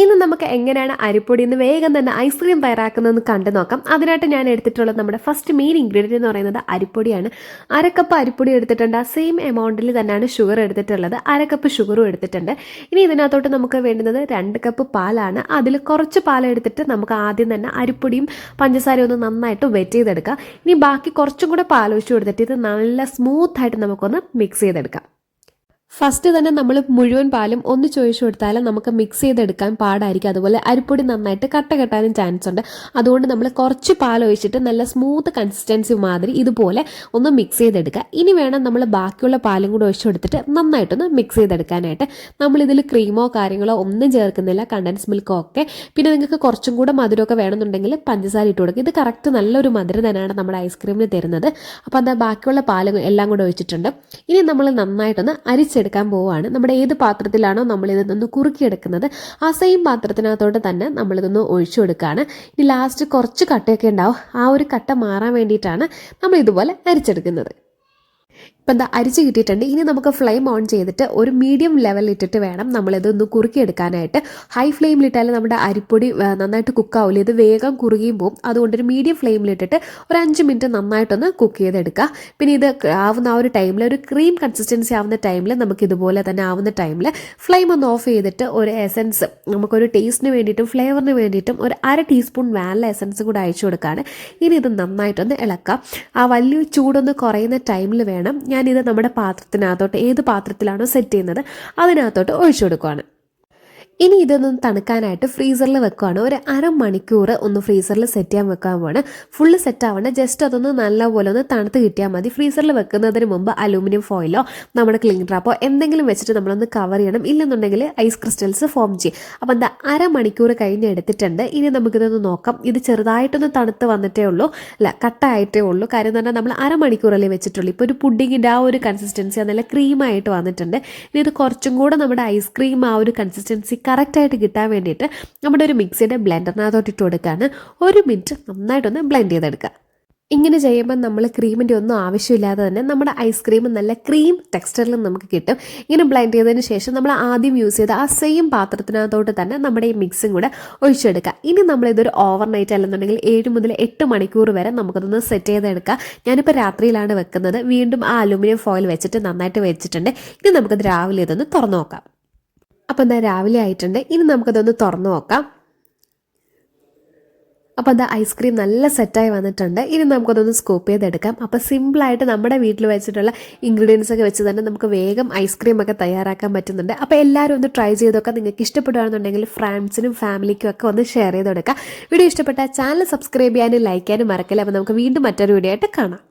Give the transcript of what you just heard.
ഇന്ന് നമുക്ക് എങ്ങനെയാണ് അരിപ്പൊടി എന്ന് വേഗം തന്നെ ഐസ്ക്രീം തയ്യാറാക്കുന്നതെന്ന് കണ്ടു നോക്കാം. അതിനായിട്ട് ഞാൻ എടുത്തിട്ടുള്ളത് നമ്മുടെ ഫസ്റ്റ് മെയിൻ ഇൻഗ്രീഡിയന്റ് എന്ന് പറയുന്നത് അരിപ്പൊടിയാണ്. അരക്കപ്പ് അരിപ്പൊടി എടുത്തിട്ടുണ്ട്. ആ സെയിം എമൗണ്ടിൽ തന്നെയാണ് ഷുഗർ എടുത്തിട്ടുള്ളത്. അരക്കപ്പ് ഷുഗറും എടുത്തിട്ടുണ്ട്. ഇനി ഇതിനകത്തോട്ട് നമുക്ക് വേണ്ടുന്നത് രണ്ട് കപ്പ് പാലാണ്. അതിൽ കുറച്ച് പാലെടുത്തിട്ട് നമുക്ക് ആദ്യം തന്നെ അരിപ്പൊടിയും പഞ്ചസാരയും ഒന്ന് നന്നായിട്ട് വെറ്റ് ചെയ്തെടുക്കാം. ഇനി ബാക്കി കുറച്ചും കൂടെ പാൽ ഒഴിച്ച് കൊടുത്തിട്ട് ഇത് നല്ല സ്മൂത്തായിട്ട് നമുക്കൊന്ന് മിക്സ് ചെയ്തെടുക്കാം. ഫസ്റ്റ് തന്നെ നമ്മൾ മുഴുവൻ പാലും ഒന്ന് ചോദിച്ചു കൊടുത്താലും നമുക്ക് മിക്സ് ചെയ്തെടുക്കാൻ പാടായിരിക്കും. അതുപോലെ അരിപ്പൊടി നന്നായിട്ട് കട്ട കെട്ടാനും ചാൻസ് ഉണ്ട്. അതുകൊണ്ട് നമ്മൾ കുറച്ച് പാൽ ഒഴിച്ചിട്ട് നല്ല സ്മൂത്ത് കൺസിസ്റ്റൻസി മാതിരി ഇതുപോലെ ഒന്ന് മിക്സ് ചെയ്തെടുക്കുക. ഇനി വേണം നമ്മൾ ബാക്കിയുള്ള പാലും കൂടെ ഒഴിച്ചു കൊടുത്തിട്ട് നന്നായിട്ടൊന്ന് മിക്സ് ചെയ്തെടുക്കാനായിട്ട്. നമ്മളിതിൽ ക്രീമോ കാര്യങ്ങളോ ഒന്നും ചേർക്കുന്നില്ല. കണ്ടൻസ് മിൽക്കോ ഒക്കെ. പിന്നെ നിങ്ങൾക്ക് കുറച്ചും കൂടെ മധുരമൊക്കെ വേണമെന്നുണ്ടെങ്കിൽ പഞ്ചസാര ഇട്ട് കൊടുക്കുക. ഇത് കറക്റ്റ് നല്ലൊരു മധുരം തന്നെയാണ് നമ്മുടെ ഐസ്ക്രീമിന് തരുന്നത്. അപ്പോൾ അത് ബാക്കിയുള്ള പാലും എല്ലാം കൂടെ ഒഴിച്ചിട്ടുണ്ട്. ഇനി നമ്മൾ നന്നായിട്ടൊന്ന് അരിച്ചെടുക്കാം എടുക്കാൻ പോവുകയാണ്. നമ്മുടെ ഏത് പാത്രത്തിലാണോ നമ്മൾ ഇതൊന്ന് കുറുക്കിയെടുക്കുന്നത് ആ സെയിം പാത്രത്തിനകത്തോട്ട് തന്നെ നമ്മളിതൊന്ന് ഒഴിച്ചു കൊടുക്കുകയാണ് ഇനി ലാസ്റ്റ് കുറച്ച് കട്ടയൊക്കെ ഉണ്ടാവും. ആ ഒരു കട്ട മാറാൻ വേണ്ടിയിട്ടാണ് നമ്മൾ ഇതുപോലെ അരിച്ചെടുക്കുന്നത്. ഇപ്പം എന്താ അരിച്ച് കിട്ടിയിട്ടുണ്ട്. ഇനി നമുക്ക് ഫ്ലെയിം ഓൺ ചെയ്തിട്ട് ഒരു മീഡിയം ലെവലിൽ ഇട്ടിട്ട് വേണം നമ്മളിതൊന്ന് കുറുക്കിയെടുക്കാനായിട്ട്. ഹൈ ഫ്ലെയിമിലിട്ടാൽ നമ്മുടെ അരിപ്പൊടി നന്നായിട്ട് കുക്കാവില്ല ഇത് വേഗം കുറുകിയും പോകും അതുകൊണ്ട് ഒരു മീഡിയം ഫ്ലെയിമിലിട്ടിട്ട് ഒരു അഞ്ച് മിനിറ്റ് നന്നായിട്ടൊന്ന് കുക്ക് ചെയ്തെടുക്കുക. പിന്നെ ഇത് ആവുന്ന ആ ഒരു ടൈമിൽ ഒരു ക്രീം കൺസിസ്റ്റൻസി ആവുന്ന ടൈമിൽ നമുക്ക് ഇതുപോലെ തന്നെ ആവുന്ന ടൈമിൽ ഫ്ലെയിം ഒന്ന് ഓഫ് ചെയ്തിട്ട് ഒരു എസൻസ് നമുക്കൊരു ടേസ്റ്റിന് വേണ്ടിയിട്ടും ഫ്ലേവറിന് വേണ്ടിയിട്ടും ഒരു അര ടീസ്പൂൺ വാനില എസൻസ് കൂടെ അയച്ചു കൊടുക്കുകയാണ് ഇനി ഇത് നന്നായിട്ടൊന്ന് ഇളക്കാം. ആ വലിയ ചൂടൊന്ന് കുറയുന്ന ടൈമിൽ വേണം ഞാനിത് നമ്മുടെ പാത്രത്തിനകത്തോട്ട് ഏത് പാത്രത്തിലാണോ സെറ്റ് ചെയ്യുന്നത് അതിനകത്തോട്ട് ഒഴിച്ചു കൊടുക്കുകയാണ് ഇനി ഇതൊന്നും തണുക്കാനായിട്ട് ഫ്രീസറിൽ വെക്കുകയാണ് ഒരു അരമണിക്കൂർ ഒന്ന് ഫ്രീസറിൽ സെറ്റ് ചെയ്യാൻ വെക്കാൻ പോണ് ഫുള്ള് സെറ്റ് ആവണം ജസ്റ്റ് അതൊന്ന് നല്ലപോലെ ഒന്ന് തണുത്ത് കിട്ടിയാൽ മതി. ഫ്രീസറിൽ വെക്കുന്നതിന് മുമ്പ് അലൂമിനിയം ഫോയിലോ നമ്മുടെ ക്ലിങ് ഡ്രാപ്പോ എന്തെങ്കിലും വെച്ചിട്ട് നമ്മളൊന്ന് കവർ ചെയ്യണം. ഇല്ലെന്നുണ്ടെങ്കിൽ ഐസ് ക്രിസ്റ്റൽസ് ഫോം ചെയ്യും. അപ്പോൾ എന്താ അരമണിക്കൂർ കഴിഞ്ഞ് എടുത്തിട്ടുണ്ട്. ഇനി നമുക്കിതൊന്ന് നോക്കാം. ഇത് ചെറുതായിട്ടൊന്ന് തണുത്ത് വന്നിട്ടേ ഉള്ളൂ. അല്ല കട്ടായിട്ടേ ഉള്ളൂ. കാര്യം എന്ന് പറഞ്ഞാൽ നമ്മൾ അരമണിക്കൂറല്ലേ വെച്ചിട്ടുള്ളൂ. ഇപ്പോൾ ഒരു പുഡിങ്ങിന്റെ ആ ഒരു കൺസിസ്റ്റൻസി നല്ല ക്രീമായിട്ട് വന്നിട്ടുണ്ട്. ഇനി ഇത് കുറച്ചും കൂടെ നമ്മുടെ ഐസ്ക്രീം ആ ഒരു കൺസിസ്റ്റൻസി കറക്റ്റായിട്ട് കിട്ടാൻ വേണ്ടിയിട്ട് നമ്മുടെ ഒരു മിക്സിയുടെ ബ്ലെൻഡറിനകത്തോട്ട് ഇട്ട് കൊടുക്കുകയാണ് ഒരു മിനിറ്റ് നന്നായിട്ടൊന്ന് ബ്ലെൻഡ് ചെയ്തെടുക്കുക. ഇങ്ങനെ ചെയ്യുമ്പോൾ നമ്മൾ ക്രീമിന്റെ ഒന്നും ആവശ്യമില്ലാതെ തന്നെ നമ്മുടെ ഐസ്ക്രീം നല്ല ക്രീം ടെക്സ്റ്ററിൽ നമുക്ക് കിട്ടും. ഇങ്ങനെ ബ്ലെൻഡ് ചെയ്തതിന് ശേഷം നമ്മൾ ആദ്യം യൂസ് ചെയ്ത ആ സെയിം പാത്രത്തിനകത്തോട്ട് തന്നെ നമ്മുടെ ഈ മിക്സും കൂടെ ഒഴിച്ചെടുക്കുക. ഇനി നമ്മളിതൊരു ഓവർ നൈറ്റ് അല്ലെന്നുണ്ടെങ്കിൽ ഏഴ് മുതൽ എട്ട് മണിക്കൂർ വരെ നമുക്കതൊന്ന് സെറ്റ് ചെയ്തെടുക്കാം ഞാനിപ്പോൾ രാത്രിയിലാണ് വെക്കുന്നത്. വീണ്ടും ആ അലുമിനിയം ഫോയിൽ വെച്ചിട്ട് നന്നായിട്ട് വെച്ചിട്ടുണ്ട്. ഇനി നമുക്കത് രാവിലെ ഇതൊന്ന് തുറന്നു നോക്കാം. അപ്പോൾ എന്താ രാവിലെ ആയിട്ടുണ്ട്. ഇനി നമുക്കതൊന്ന് തുറന്നു നോക്കാം. അപ്പോൾ അത് ഐസ്ക്രീം നല്ല സെറ്റായി വന്നിട്ടുണ്ട്. ഇനി നമുക്കതൊന്ന് സ്കൂപ്പ് ചെയ്തെടുക്കാം. അപ്പോൾ സിമ്പിളായിട്ട് നമ്മുടെ വീട്ടിൽ വെച്ചിട്ടുള്ള ഇൻഗ്രീഡിയൻസ് ഒക്കെ വെച്ച് തന്നെ നമുക്ക് വേഗം ഐസ്ക്രീം ഒക്കെ തയ്യാറാക്കാൻ പറ്റുന്നുണ്ട്. അപ്പോൾ എല്ലാവരും ഒന്ന് ട്രൈ ചെയ്തൊക്കെ നിങ്ങൾക്ക് ഇഷ്ടപ്പെടുകയാണെന്നുണ്ടെങ്കിൽ ഫ്രണ്ട്സിനും ഫാമിലിക്കും ഒക്കെ ഒന്ന് ഷെയർ ചെയ്ത് കൊടുക്കുക വീഡിയോ ഇഷ്ടപ്പെട്ടാൽ ചാനൽ സബ്സ്ക്രൈബ് ചെയ്യാനും ലൈക്ക് ചെയ്യാനും മറക്കില്ല. അപ്പോൾ നമുക്ക് വീണ്ടും മറ്റൊരു വീഡിയോ ആയിട്ട് കാണാം.